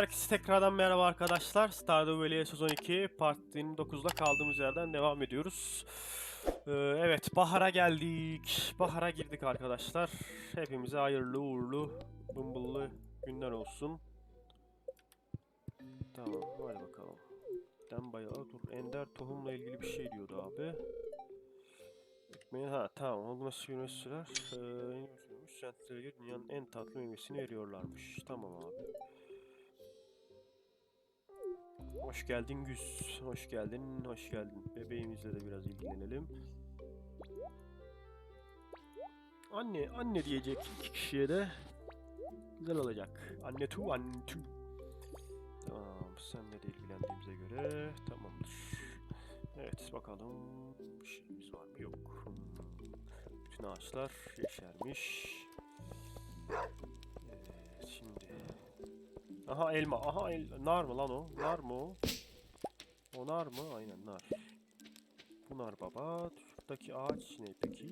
herkese tekrardan merhaba arkadaşlar. Stardew Valley sezon 2 part 29'da kaldığımız yerden devam ediyoruz. Ee, evet bahara geldik. Bahara girdik arkadaşlar. Hepimize hayırlı uğurlu bımbıllı günler olsun. Tamam hadi bakalım. Den bayağı dur ender tohumla ilgili bir şey diyordu abi. Ekmeği ha tamam olması güneş sürer. Ee, sentlere dünyanın en tatlı meyvesini veriyorlarmış. Tamam abi. Hoş geldin Güz. Hoş geldin, hoş geldin. Bebeğimizle de biraz ilgilenelim. Anne, anne diyecek iki kişiye de güzel olacak. Anne tu, anne tu. Tamam, senle de ilgilendiğimize göre tamamdır. Evet, bakalım bir şeyimiz var mı? Yok. Bütün ağaçlar yeşermiş. Aha elma. Aha el nar mı lan o? Nar mı o? O nar mı? Aynen nar. Bu nar baba. Şuradaki ağaç ne peki?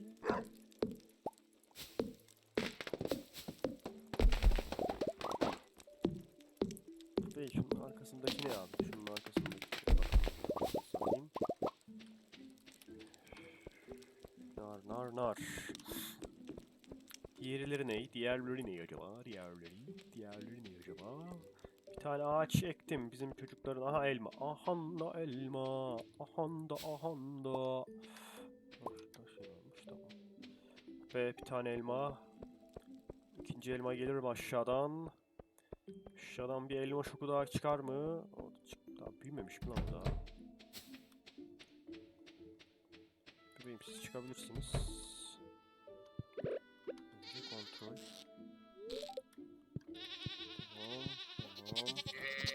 Bey şunun arkasındaki ne abi? Şunun arkasındaki. Bak. Nar nar nar. Diğerleri ne? Diğerleri ne acaba? Diğerleri, diğerleri ne acaba? Bir tane ağaç ektim bizim çocukların. Aha elma. Ahanda elma. Ahanda ahanda. Şurada şey varmış tamam. Ve bir tane elma. İkinci elma gelir mi aşağıdan? Aşağıdan bir elma şoku daha çıkar mı? O da çık daha büyümemiş mi lan daha? Bebeğim siz çıkabilirsiniz. Kontrol.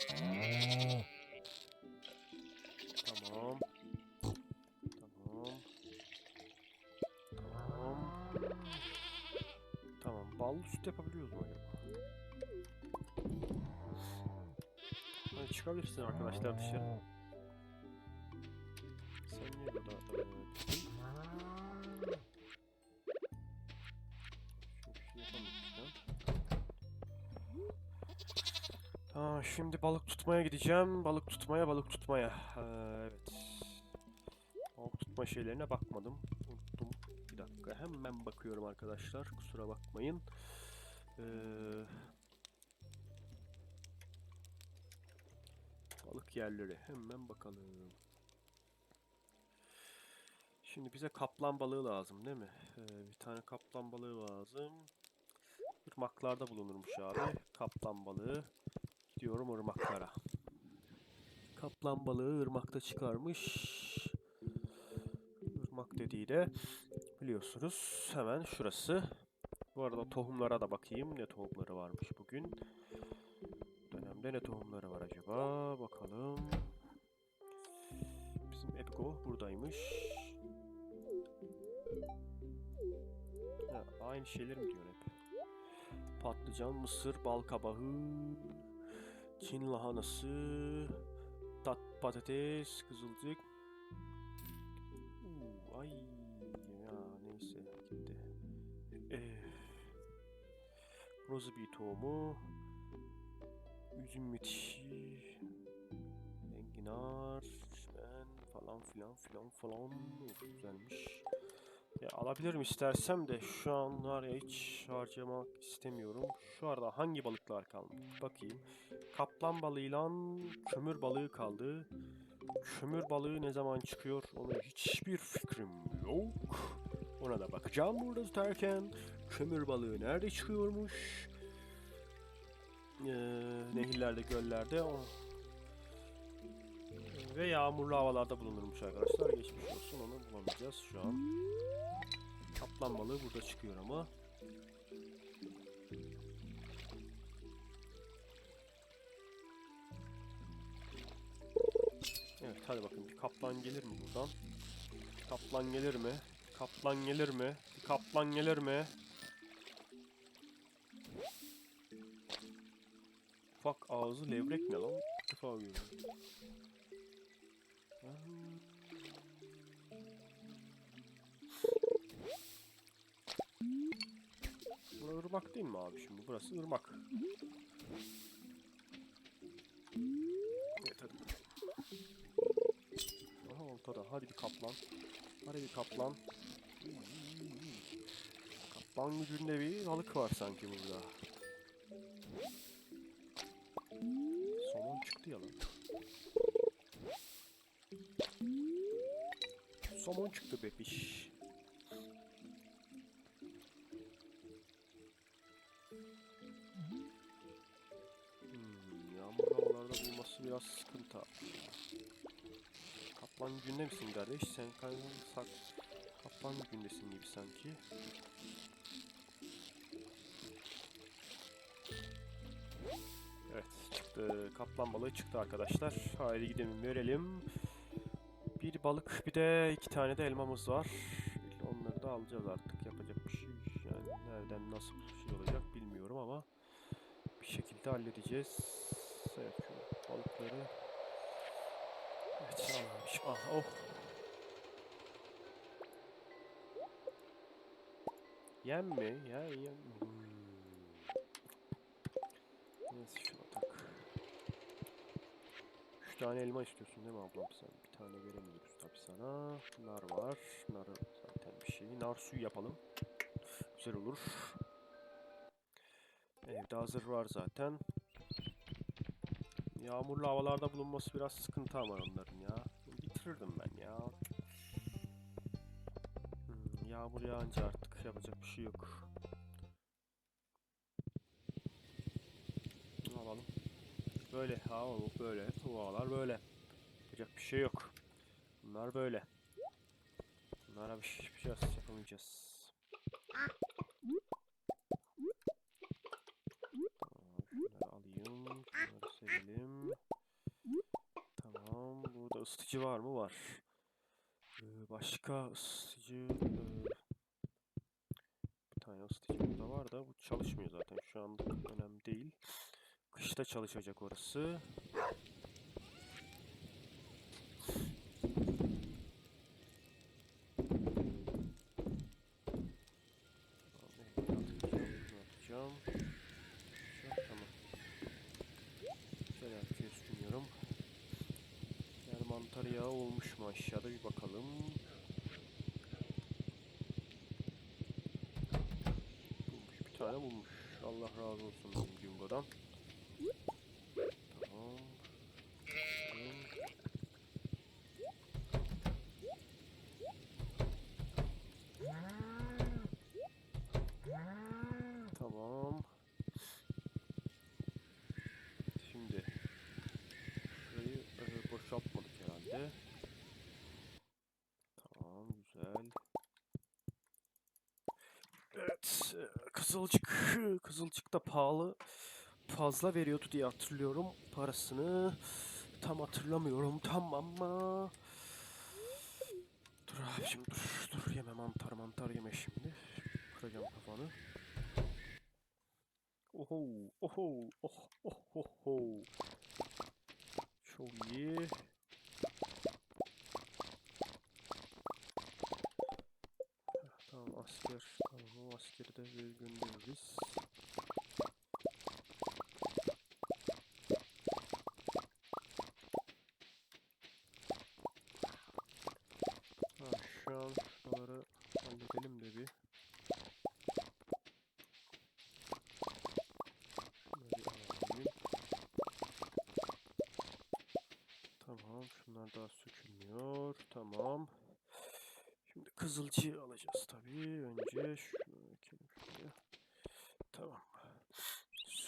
Tamam, tamam. Tamam. Tamam. Tamam. Tamam. Ballı süt yapabiliyoruz mu acaba? Hadi çıkabilirsin arkadaşlar dışarı. Sen niye burada şimdi balık tutmaya gideceğim. Balık tutmaya, balık tutmaya. Ee, evet. Balık tutma şeylerine bakmadım. Unuttum. Bir dakika hemen bakıyorum arkadaşlar. Kusura bakmayın. Ee, balık yerleri hemen bakalım. Şimdi bize kaplan balığı lazım değil mi? Ee, bir tane kaplan balığı lazım. Irmaklarda bulunurmuş abi. Kaplan balığı. Gidiyorum ırmaklara. Kaplan balığı ırmakta çıkarmış. Irmak dediği de biliyorsunuz hemen şurası. Bu arada tohumlara da bakayım. Ne tohumları varmış bugün. Dönemde ne tohumları var acaba? Bakalım. Bizim Epgo buradaymış. Ha, aynı şeyleri mi diyor hep? Patlıcan, mısır, bal kabağı, Çin lahanası, tat patates, kızılcık. Uuu, ay ya neyse gitti. Ee, rozubi tohumu, üzüm metiği, enginar, çimen falan filan filan falan. Of, güzelmiş. Ya alabilirim istersem de şu an var hiç harcamak istemiyorum. Şu arada hangi balıklar kaldı? Bakayım. Kaplan balığıyla kömür balığı kaldı. Kömür balığı ne zaman çıkıyor? Ona hiçbir fikrim yok. Ona da bakacağım burada tutarken. Kömür balığı nerede çıkıyormuş? Ee, nehirlerde, göllerde. O... Ve yağmurlu havalarda bulunurmuş arkadaşlar. Geçmiş olsun onu bulamayacağız şu an. Kaplan balığı burada çıkıyor ama. Evet hadi bakın bir kaplan gelir mi buradan? Kaplan gelir mi? Kaplan gelir mi? Bir kaplan gelir mi? Ufak ağzı levrek ne lan? İlk defa görüyorum. Burası ırmak değil mi abi şimdi? Burası ırmak. Evet hadi. Aha oltada. Hadi bir kaplan. Hadi bir kaplan. Kaplan gücünde bir balık var sanki burada. Somon çıktı ya lan. Somon çıktı bebiş. Hmm, yağmur havalarda bulması biraz sıkıntı. Kaplan gücünde misin kardeş? Sen kaybolsak kaplan gücündesin gibi sanki. Evet çıktı. Kaplan balığı çıktı arkadaşlar. Haydi gidelim verelim. Balık bir de iki tane de elmamız var. Onları da alacağız artık. Yapacak bir şey yani nereden nasıl bir şey olacak bilmiyorum ama bir şekilde halledeceğiz. Evet şu balıkları. Evet almış. Ah oh. Yem mi? Ya yem. Hmm. Neyse şuna tak. Üç tane elma istiyorsun değil mi ablam sen? Bir tane veremiyoruz tabi sana. Nar var. Narı zaten bir şey. Nar suyu yapalım. Güzel olur. Evde hazır var zaten. Yağmurlu havalarda bulunması biraz sıkıntı ama onların ya. Bitirirdim ben ya. Hmm, yağmur yağınca artık yapacak bir şey yok. Alalım? Böyle ha o böyle. Havalar böyle. Yapacak bir şey yok. Bunlar böyle. Bunlara bir şey yapacağız, yapamayacağız. Şunları alayım. Şunları serelim. Tamam. Burada ısıtıcı var mı? Var. Ee, başka ısıtıcı... ee, bir tane ısıtıcı burada var da bu çalışmıyor zaten. Şu anda önemli değil. Kışta çalışacak orası. Yağı olmuş mu aşağıda bir bakalım. Bulmuş bir tane bulmuş. Allah razı olsun Jumbo'dan. Tamam. Tamam. Tamam. Şimdi şurayı e, boşaltmadık herhalde. Tamam güzel. Evet, e, Kızılcık, Kızılcık da pahalı, fazla veriyordu diye hatırlıyorum parasını. Tam hatırlamıyorum tam ama. Dur abicim dur, dur yeme mantar mantar yeme şimdi. Kıracağım kafanı. Oho, oho, oh, oh, oh, oh. Çok iyi. Tamam asker. O askeri de göndeririz. Ha, şu an şuraları halledelim de bir. Tamam şunlar daha sökülmüyor. Tamam. Şimdi kızılcığı alacağız tabii. Önce şunu ekelim şuraya. Tamam.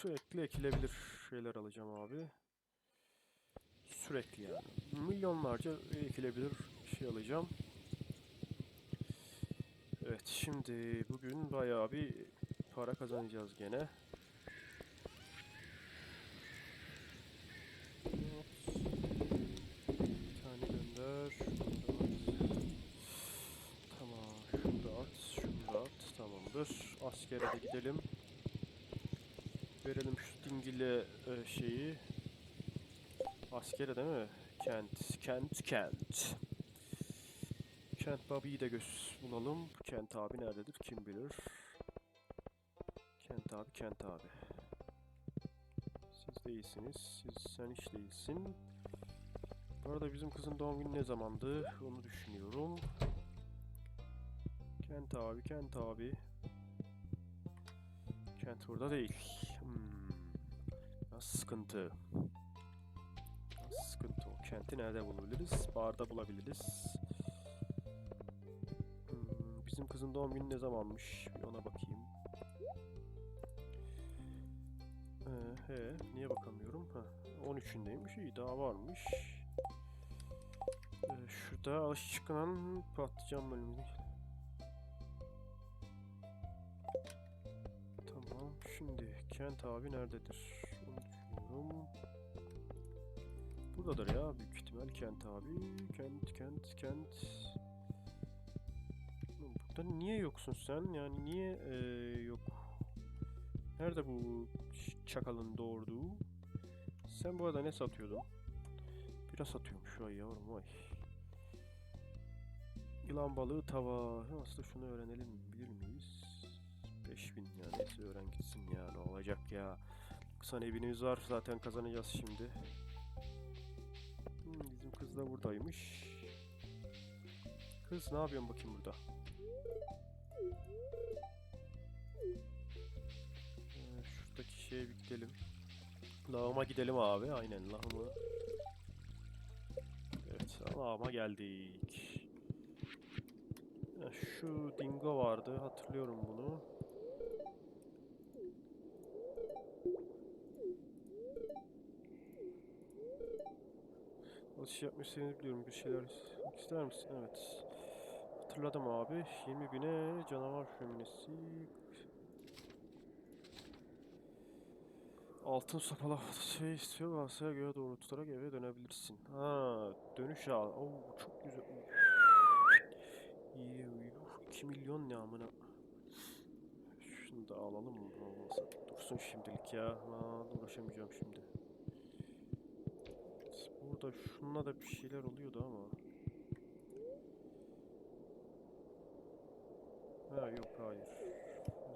Sürekli ekilebilir şeyler alacağım abi. Sürekli yani. Milyonlarca ekilebilir şey alacağım. Evet şimdi bugün bayağı bir para kazanacağız gene. Tamamdır. Askere de gidelim. Dingili e, şeyi. Askere değil mi? Kent. Kent. Kent. Kent Babi'yi de göz bulalım. Kent abi nerededir kim bilir. Kent abi Kent abi. Siz değilsiniz. Siz, sen hiç değilsin. Bu arada bizim kızın doğum günü ne zamandı? Onu düşünüyorum. Kent abi, Kent abi. Kent burada değil. Sıkıntı. Sıkıntı o. Kent'i nerede bulabiliriz? Barda bulabiliriz. Hmm, bizim kızın doğum günü ne zamanmış? Bir ona bakayım. Ee, he, niye bakamıyorum? Ha, 13'ündeymiş. İyi daha varmış. Ee, şurada alış çıkan patlıcan bölümü. Tamam. Şimdi Kent abi nerededir? Düşünüyorum. Buradadır ya büyük ihtimal Kent abi. Kent, Kent, Kent. Burada niye yoksun sen? Yani niye eee, yok? Nerede bu çakalın doğurduğu? Sen bu arada ne satıyordun? Bira satıyormuş vay yavrum vay. Yılan balığı tava. Aslında şunu öğrenelim bilir miyiz? 5000 ya neyse öğren gitsin ya ne olacak ya. Kısa eviniz var zaten kazanacağız şimdi. Hmm, bizim kız da buradaymış. Kız ne yapıyorsun bakayım burada? Ee, şuradaki şeye bir gidelim. Lağıma gidelim abi. Aynen lağımı. Evet lağıma geldik. Şu dingo vardı hatırlıyorum bunu. Alış yapmayı seni biliyorum. Bir şeyler ister misin? Evet. Hatırladım abi. 20 bine canavar şöminesi. Altın sopalı şey istiyor. Galatasaray'a göre doğru tutarak eve dönebilirsin. Ha, dönüş al. Oo, çok güzel. İyi, iyi. 2 milyon ne amına. Şunu da alalım mı? Olmasa dursun şimdilik ya. Aman uğraşamayacağım şimdi. Burada şununla da bir şeyler oluyordu ama. Ha yok hayır.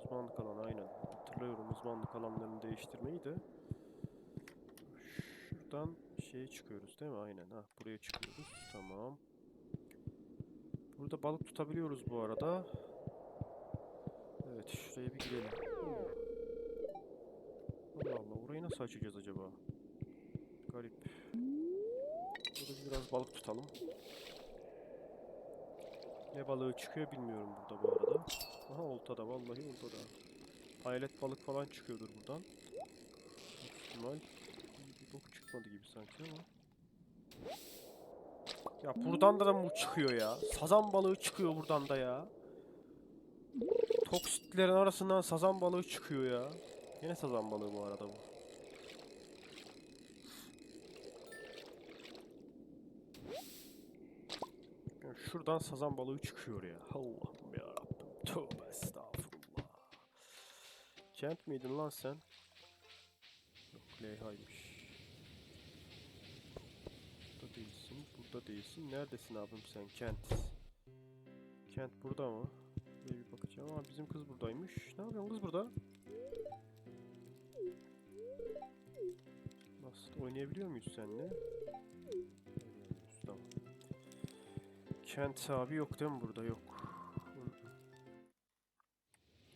Uzmanlık alanı aynen. Hatırlıyorum uzmanlık alanlarını değiştirmeyi de. Şuradan şeye çıkıyoruz değil mi? Aynen. Ha buraya çıkıyoruz. Tamam. Burada balık tutabiliyoruz bu arada. Evet şuraya bir girelim. Allah Allah orayı nasıl açacağız acaba? Garip. Biraz balık tutalım. Ne balığı çıkıyor bilmiyorum burada bu arada. Aha oltada vallahi oltada. Hayalet balık falan çıkıyordur buradan. İhtimal. Bir bok çıkmadı gibi sanki ama. Ya buradan da mı çıkıyor ya? Sazan balığı çıkıyor buradan da ya. Toksitlerin arasından sazan balığı çıkıyor ya. Yine sazan balığı bu arada bu. Şuradan sazan balığı çıkıyor ya. Allah'ım ya Rabbim. Tövbe estağfurullah. Kent miydin lan sen? Yok Leyha'ymış. Burada değilsin. Burada değilsin. Neredesin abim sen? Kent. Kent burada mı? Buraya bir bakacağım. Ama bizim kız buradaymış. Ne yapıyorsun kız burada? Nasıl? Oynayabiliyor muyuz seninle? Oynayamıyoruz. Tamam. Kent abi yok değil mi burada? Yok.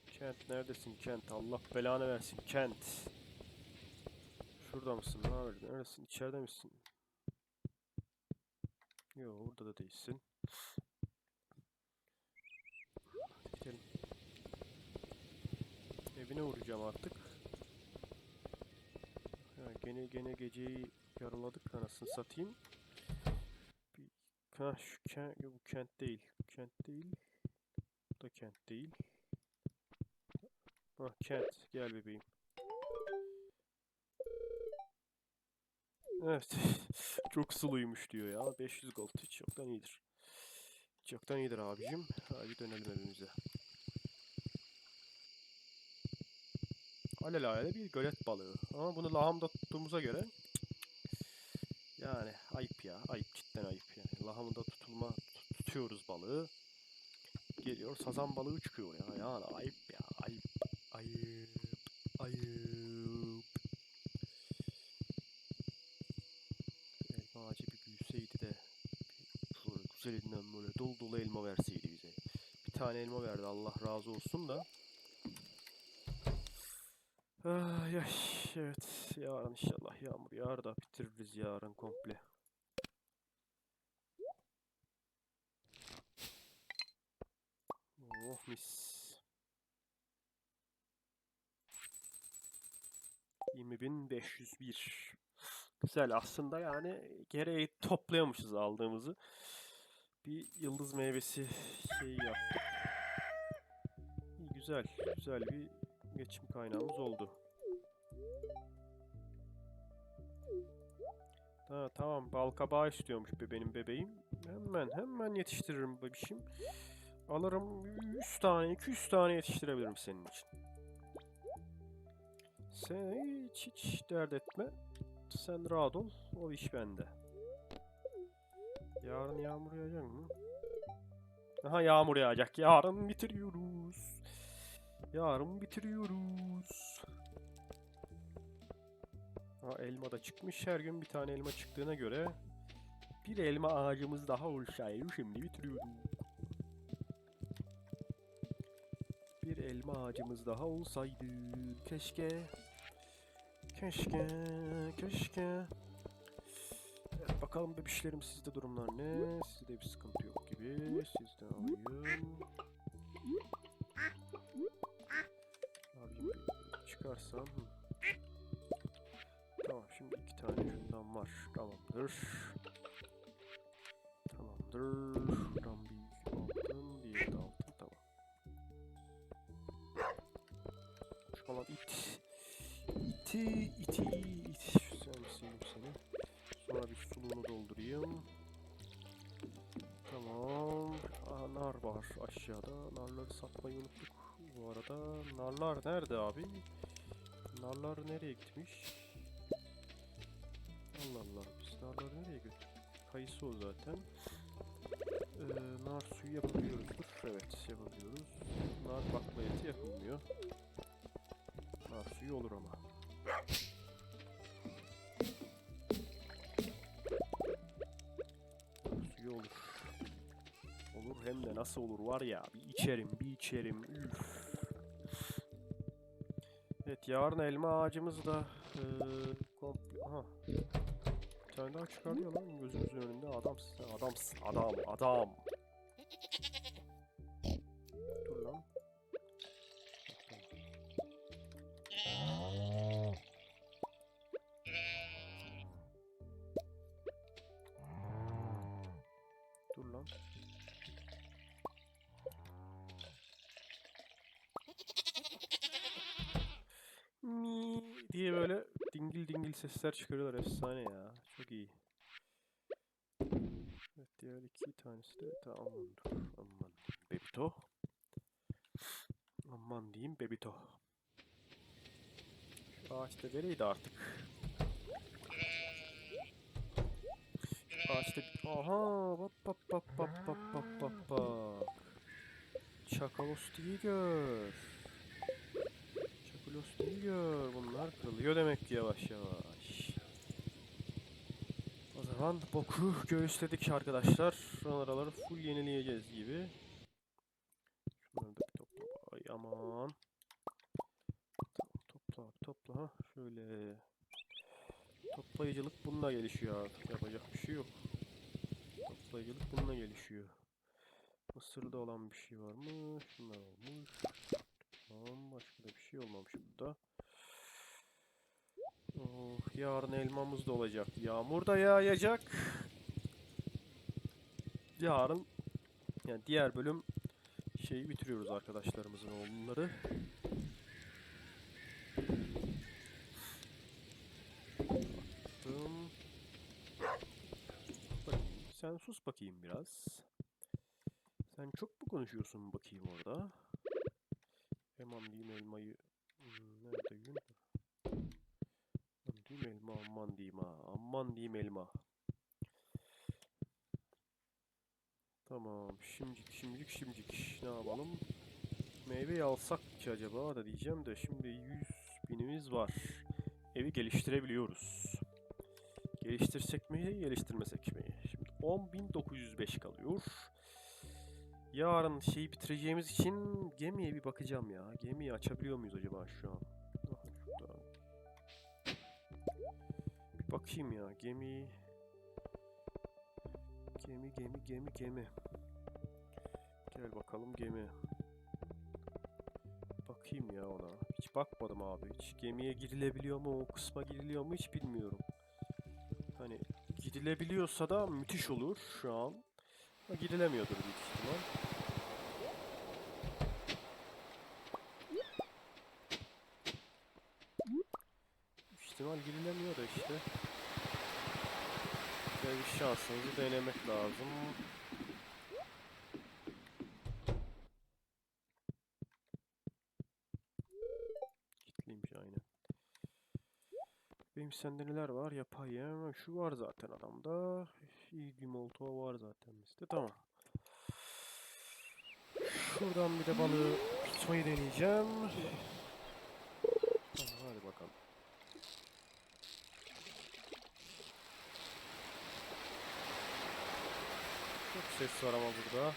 Kent neredesin Kent? Allah belanı versin Kent. Şurada mısın? Ne haber? Neredesin? İçeride misin? Yok orada da değilsin. Gidelim. Evine uğrayacağım artık. Ha, gene gene geceyi yaraladık anasını satayım. Ha şu kent, bu kent değil. Bu kent değil. Bu da kent değil. Ha kent gel bebeğim. Evet. Çok suluymuş diyor ya. 500 gold hiç çoktan iyidir. Çoktan iyidir abicim. Hadi dönelim evimize. Alelade bir gölet balığı. Ama bunu lahamda tuttuğumuza göre yani ayıp ya. Ayıp cidden ayıp yani. Lahamında tutulma tutuyoruz balığı. Geliyor sazan balığı çıkıyor ya. Yani ayıp ya. Ayıp. Ayıp. Ayıp. Elma ağacı bir büyüseydi de böyle güzelinden böyle dolu dolu elma verseydi bize. Bir tane elma verdi Allah razı olsun da. Ah, ay, ay evet yarın inşallah yağmur yağar da bitiririz yarın komple. Oh mis. 20.501. Güzel aslında yani gereği toplayamışız aldığımızı. Bir yıldız meyvesi şeyi yaptık. Güzel, güzel bir geçim kaynağımız oldu. Ha, tamam bal kabağı istiyormuş be benim bebeğim. Hemen hemen yetiştiririm bebişim. Alırım 100 tane 200 tane yetiştirebilirim senin için. Sen hiç hiç dert etme. Sen rahat ol. O iş bende. Yarın yağmur yağacak mı? Aha yağmur yağacak. Yarın bitiriyoruz. Yarın bitiriyoruz. Ha elma da çıkmış. Her gün bir tane elma çıktığına göre bir elma ağacımız daha olsaydı şimdi bitiriyorduk. Bir elma ağacımız daha olsaydı keşke. Keşke, keşke. Evet, bakalım bebişlerim sizde durumlar ne? Sizde bir sıkıntı yok gibi. Sizden alayım. Abim hı. Tamam şimdi iki tane şundan var. Tamamdır. Tamamdır. Şu an it. İti, iti, iti. Sen sileyim seni. Sonra bir suluğunu doldurayım. Tamam. Aa, nar var aşağıda. Narları satmayı unuttuk. Bu arada narlar nerede abi? Narlar nereye gitmiş? Allah Allah. Biz narları nereye götürdük? Kayısı o zaten. Ee, nar suyu yapabiliyoruzdur. Evet Suyu olur ama. Suyu olur. Olur hem de nasıl olur var ya bir içerim bir içerim üf. Evet yarın elma ağacımız da eee komple aha. Bir tane daha çıkarıyor lan gözümüzün önünde adamsın sen adamsın adam adam. diye böyle dingil dingil sesler çıkarıyorlar efsane ya. Çok iyi. Evet diğer iki tanesi de tamamdır. Aman bebito. Aman diyeyim bebito. Şu ağaçta vereydi artık. Ağaçta... Aha! Bap bap bap bap bap bap bap bak. Çakalos değil gör. Çakalosti'yi gör. Bunlar kırılıyor demek ki yavaş yavaş. O zaman boku göğüsledik arkadaşlar. Araları full yenileyeceğiz gibi. Ay aman. Topla topla. Şöyle. Toplayıcılık bununla gelişiyor. Yapacak bir şey yok. Toplayıcılık bununla gelişiyor. Mısırda olan bir şey var mı? Şunlar olmuş. Tamam başka da bir şey olmamış burada. Oh, yarın elmamız da olacak. Yağmur da yağacak. Yarın yani diğer bölüm şeyi bitiriyoruz arkadaşlarımızın oğulları. Sen sus bakayım biraz. Sen çok mu konuşuyorsun bakayım orada? Aman diyeyim elmayı. Hmm, nerede yün? Aman diyeyim elma, aman diyeyim ha. Aman diyeyim elma. Tamam, şimdicik, şimdicik, şimdicik. Ne yapalım? Meyveyi alsak ki acaba da diyeceğim de şimdi 100 binimiz var. Evi geliştirebiliyoruz. Geliştirsek mi, geliştirmesek mi? Şimdi 10.905 kalıyor. Yarın şeyi bitireceğimiz için gemiye bir bakacağım ya. Gemiyi açabiliyor muyuz acaba şu an? Bir bakayım ya. Gemi... Gemi, gemi, gemi, gemi. Gel bakalım gemi. Bakayım ya ona. Hiç bakmadım abi. Hiç gemiye girilebiliyor mu? O kısma giriliyor mu? Hiç bilmiyorum. Hani girilebiliyorsa da müthiş olur şu an. Ama girilemiyordur büyük ihtimal. Büyük girilemiyor da işte. Böyle bir şansınızı denemek lazım. Kitliymiş aynen. Benim sende neler var? Yapayım. Şu var zaten adamda. İyi bir molotov var zaten bizde. Tamam. Şuradan bir de balığı tutmayı deneyeceğim. Tamam hadi bakalım. Çok ses var ama burada.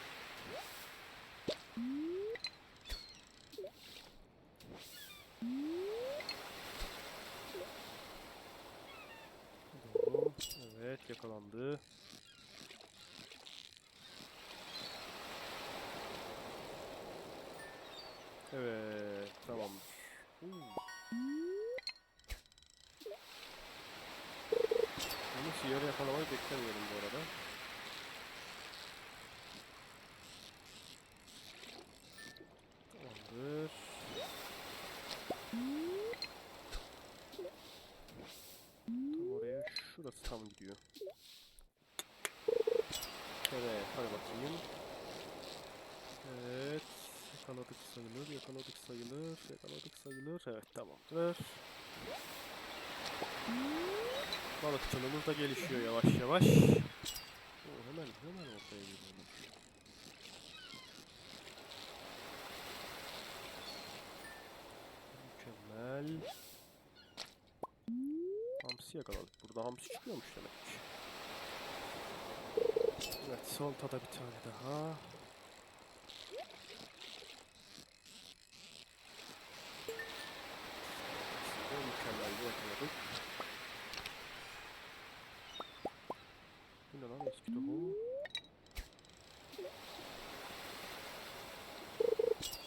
Evet yakalandı. Evet. Huu. Bunu siyarı yakalamayı beklemiyorum bu arada. Tamamdır. Tam oraya şurası tam gidiyor. Evet hadi bakayım. Evet. Yakaladık sayılır, yakaladık sayılır, yakaladık sayılır. Evet tamamdır. Balıkçılığımız da gelişiyor yavaş yavaş. Oo, hemen hemen ortaya geliyorlar. Mükemmel. Hamsi yakaladık. Burada hamsi çıkıyormuş demek ki. Evet, soltada bir tane daha. Ve mükemmel bir yakaladık. Bu ne lan eski tohum?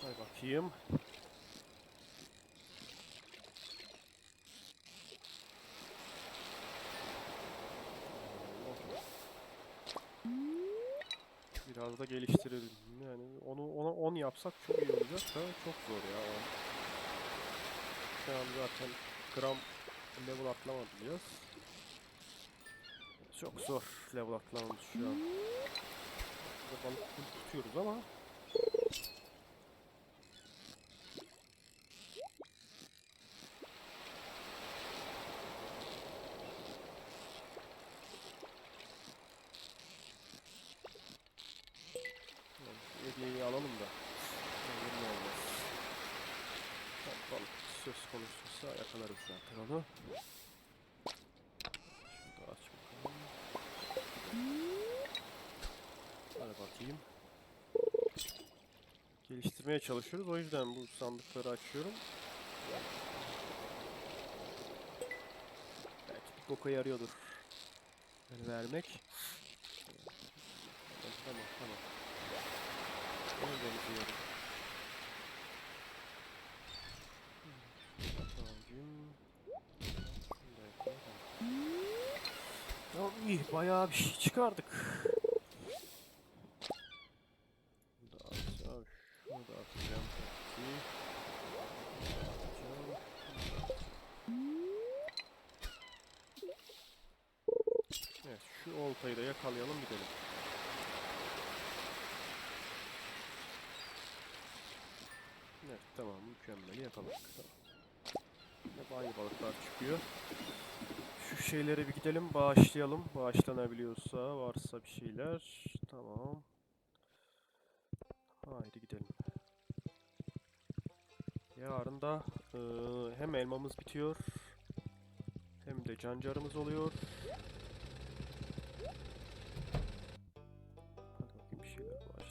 Hay bakayım. Biraz da geliştirelim. Yani onu ona 10 yapsak çok iyi olacak da çok zor ya. Şu an zaten gram level atlamayacağız. Çok zor level atlamamız şu an. Burada balık tutuyoruz ama Tamam, şu hediyeyi alalım da. Olur ne olmaz. Tamam, balık söz konusuysa yakalarız zaten onu. Şunu da aç bakalım. Hadi bakayım. Geliştirmeye çalışıyoruz. O yüzden bu sandıkları açıyorum. Belki boka yarıyordur. Yani vermek. Tamam tamam. tamam. Da yapalım. Tamam iyi bayağı bir şey çıkardık. Bunu da atacağım. Şunu da atacağım. Peki. Bunu da atacağım. Evet şu oltayı da yakalayalım gidelim. Evet tamam mükemmel yakaladık. Tamam. Hep aynı balıklar çıkıyor. Şu şeylere bir gidelim bağışlayalım. Bağışlanabiliyorsa varsa bir şeyler. Tamam. Haydi gidelim. Yarın da eee, hem elmamız bitiyor hem de cancarımız oluyor.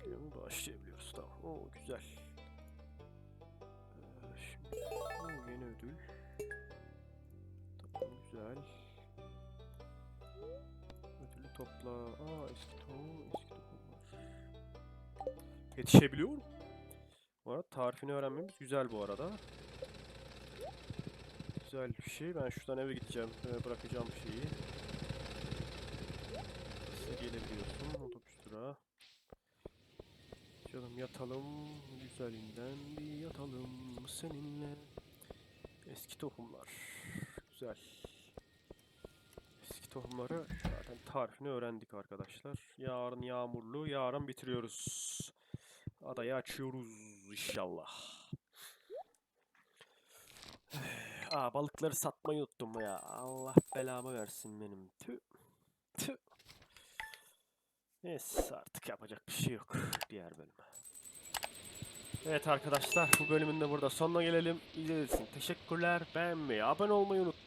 Başlıyor? Başlayabiliyoruz. Tamam. Oo güzel. Ee, şimdi oo, yeni ödül. Tamam güzel. Ödülü topla. Aa eski tohum, eski tohumlar. Yetişebiliyor mu? Bu arada tarifini öğrenmemiz güzel bu arada. Güzel bir şey. Ben şuradan eve gideceğim. Ee, bırakacağım şeyi. Yatalım. Güzelinden bir yatalım seninle. Eski tohumlar. Güzel. Eski tohumları zaten tarifini öğrendik arkadaşlar. Yarın yağmurlu. Yarın bitiriyoruz. Adayı açıyoruz inşallah. Aa balıkları satmayı unuttum ya. Allah belamı versin benim. Tüh. Tüh. Neyse artık yapacak bir şey yok diğer bölüme. Evet arkadaşlar bu bölümün de burada sonuna gelelim. İzlediğiniz için teşekkürler. Beğenmeyi, abone olmayı unutmayın.